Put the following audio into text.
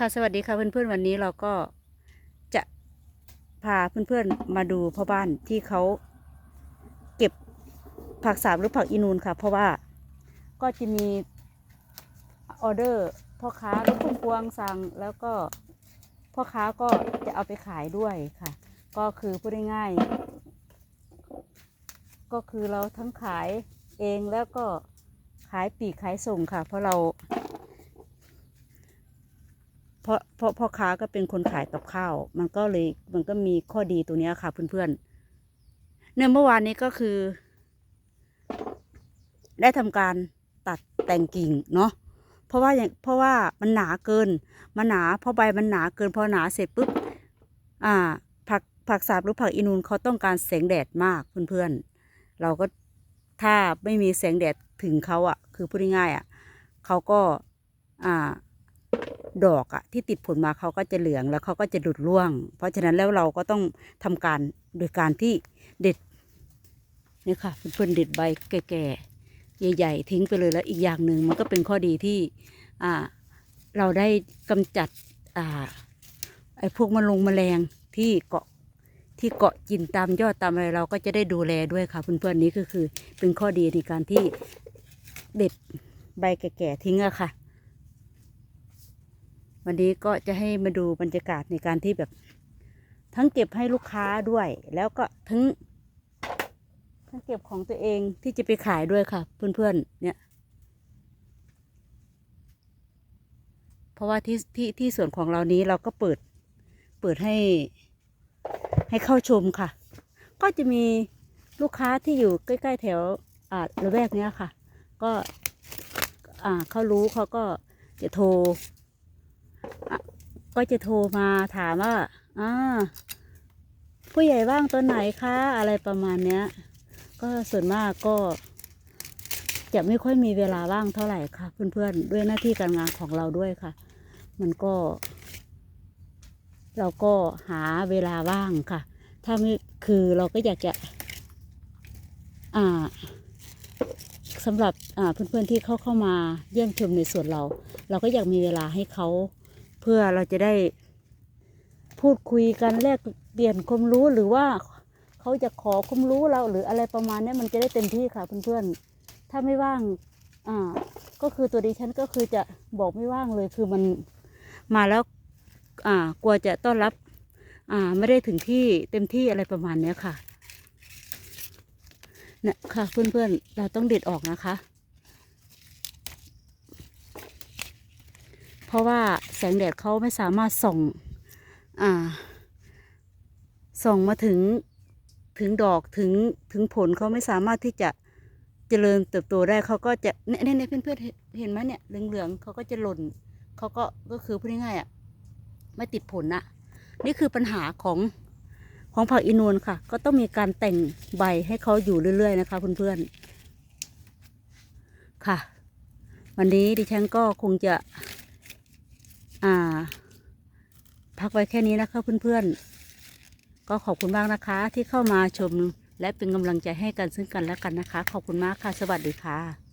ค่ะสวัสดีค่ะเพื่อนๆวันนี้เราก็จะพาเพื่อนๆมาดูพ่อบ้านที่เขาเก็บผักสาบหรือผักอีนูนค่ะ เพราะว่าก็จะมีออเดอร์พ่อค้ารถพุ่มพวงสั่งแล้วก็พ่อค้าก็จะเอาไปขายด้วยค่ะ ก็คือพูดง่ายๆก็คือเราทั้งขายเองแล้วก็ขายปลีกขายส่งค่ะ เพราะเรา เพราะเพราะพ่อค้าก็เป็นคนขายกับข้าว มันก็เลยมันก็มีข้อดีตัวนี้ค่ะเพื่อนๆเนี่ยเมื่อวานนี้ก็คือ ได้ทำการตัดแต่งกิ่งเนาะเพราะว่าอย่างเพราะว่ามันหนาเกิน มันหนาพราะใบมันหนาเกินพอหนาเสร็จปุ๊บอ่า ผักผักสาบหรือผักอินูนเขาต้องการแสงแดดมากเพื่อนๆ เราก็ถ้าไม่มีแสงแดดถึงเขาอะ่ะ คือพูดง่ายๆอะ่ะเขาก็อ่า ดอกอะที่ติดผลมาเขาก็จะเหลืองแล้วเขาก็จะดุดร่วง เพราะฉะนั้นแล้วเราก็ต้องทำการโดยการที่เด็ดนี่ค่ะเพื่อนๆเด็ดใบแก่ๆใหญ่ ๆ ทิ้งไปเลยแล้วอีกอย่างหนึ่งมันก็เป็นข้อดีที่อ่าเราได้กำจัดอ่าไอ้พวกมะลงแมลงที่เกาะที่เกาะกินตามยอดตามอะไรเราก็จะได้ดูแลด้วยค่ะเพื่อนๆนี้ก็คือเป็นข้อดีในการที่เด็ดใบแก่ๆทิ้งอะค่ะ วันนี้ก็จะให้มาดูบรรยากาศในการที่แบบ ทั้งเก็บให้ลูกค้าด้วย แล้วก็ทั้ง ทั้งเก็บของตัวเองที่จะไปขายด้วยค่ะ เพื่อนๆเนี่ย เพราะว่าที่ที่ที่ส่วนของเรานี้เราก็เปิด เปิดให้ ให้เข้าชมค่ะ ก็จะมีลูกค้าที่อยู่ใกล้ ๆ แถวอ่าละแวกเนี้ยค่ะ ก็อ่าเขารู้เขาก็จะโทร ก็จะโทรมาถามว่าอ่าผู้ใหญ่ว่างตอนไหนคะอะไรประมาณเนี้ย ก็ส่วนมากก็ จะไม่ค่อยมีเวลาว่างเท่าไหร่ค่ะ เพื่อนๆด้วยหน้าที่การงานของเราด้วยค่ะ มันก็ เราก็หาเวลาว่างค่ะ ถ้าไม่คือเราก็อยากจะ อ่าสำหรับเพื่อนๆที่เขาเข้ามาเยี่ยมชมในส่วนเรา เราก็อยากมีเวลาให้เขา พื่อเราจะได้พูดคุยกันแลกเปลี่ยนความรู้หรือว่าเขาจะขอความรู้เราหรืออะไรประมาณนี้มันจะได้เต็มที่ค่ะเพื่อนๆถ้าไม่ว่างอ่าก็คือตัวดิฉันก็คือจะบอกไม่ว่างเลยคือมันมาแล้วอ่ากลัวจะต้อนรับอ่าไม่ได้ถึงที่เต็มที่อะไรประมาณนี้ค่ะเนี่ยค่ะเพื่อนๆเราต้องเด็ดออกนะคะ เพ ราะว่าแสงแดดเขาไม่สามารถส่องอ่าส่องมาถึงถึงดอกถึงถึงผลเขาไม่สามารถที่จะเจริญเติบโตได้เขาก็จะเนี่ยเนี่ยเนี่ยเพื่อนเห็นไหมเนี่ยเหลืองๆเขาก็จะหล่นเขาก็ก็คือพูดง่ายๆอะไม่ติดผลน่ะนี่คือปัญหาของของผักอินูนค่ะ ก็ต้องมีการแต่งใบให้เขาอยู่เรื่อย ๆ นะคะเพื่อนๆค่ะ วันนี้ดิฉันก็คงจะ อ่า พักไว้แค่นี้นะคะเพื่อนๆ ก็ขอบคุณมากนะคะ ที่เข้ามาชมและเป็นกำลังใจให้กันซึ่งกันและกันนะคะ ขอบคุณมากค่ะ สวัสดีค่ะ